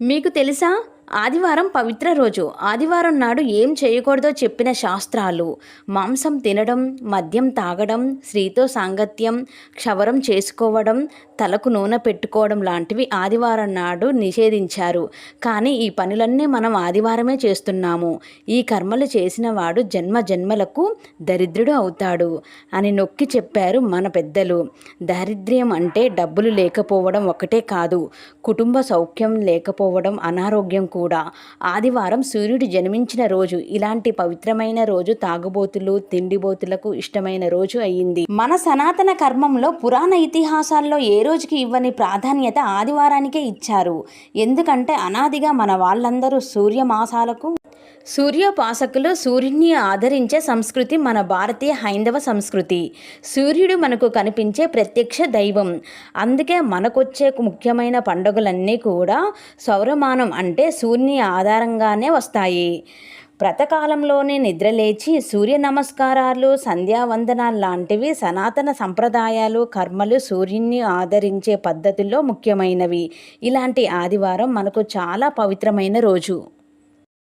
మీకు తెలుసా? ఆదివారం పవిత్ర రోజు. ఆదివారం నాడు ఏం చేయకూడదో చెప్పిన శాస్త్రాలు. మాంసం తినడం మద్యం తాగడం స్త్రీతో సాంగత్యం క్షవరం చేసుకోవడం తలకు నూనె పెట్టుకోవడం లాంటివి ఆదివారం నాడు నిషేధించారు. కానీ ఈ పనులన్నీ మనం ఆదివారమే చేస్తున్నాము. ఈ కర్మలు చేసిన వాడు జన్మ జన్మలకు దరిద్రుడు అవుతాడు అని నొక్కి చెప్పారు మన పెద్దలు. దారిద్ర్యం అంటే డబ్బులు లేకపోవడం ఒకటే కాదు. కుటుంబ సౌఖ్యం లేకపోవడం అనారోగ్యం కూడా ఆదివారం సూర్యుడు జన్మించిన రోజు. ఇలాంటి పవిత్రమైన రోజు తాగుబోతులు తిండిబోతులకు ఇష్టమైన రోజు అయ్యింది మన సనాతన కర్మంలో పురాణ ఇతిహాసాల్లో ఏ రోజుకి ఇవ్వని ప్రాధాన్యత ఆదివారానికే ఇచ్చారు. ఎందుకంటే అనాదిగా మన వాళ్ళందరూ సూర్యమాసాలకు సూర్యోపాసకులు సూర్యుని ఆదరించే సంస్కృతి మన భారతీయ హైందవ సంస్కృతి. సూర్యుడు మనకు కనిపించే ప్రత్యక్ష దైవం. అందుకే మనకొచ్చే ముఖ్యమైన పండుగలన్నీ కూడా సౌరమానం అంటే సూర్యుని ఆధారంగానే వస్తాయి. ప్రతకాలంలోనే నిద్రలేచి సూర్య నమస్కారాలు సంధ్యావందనాలు లాంటివి సనాతన సంప్రదాయాలు కర్మలు సూర్యుని ఆదరించే పద్ధతుల్లో ముఖ్యమైనవి. ఇలాంటి ఆదివారం మనకు చాలా పవిత్రమైన రోజు.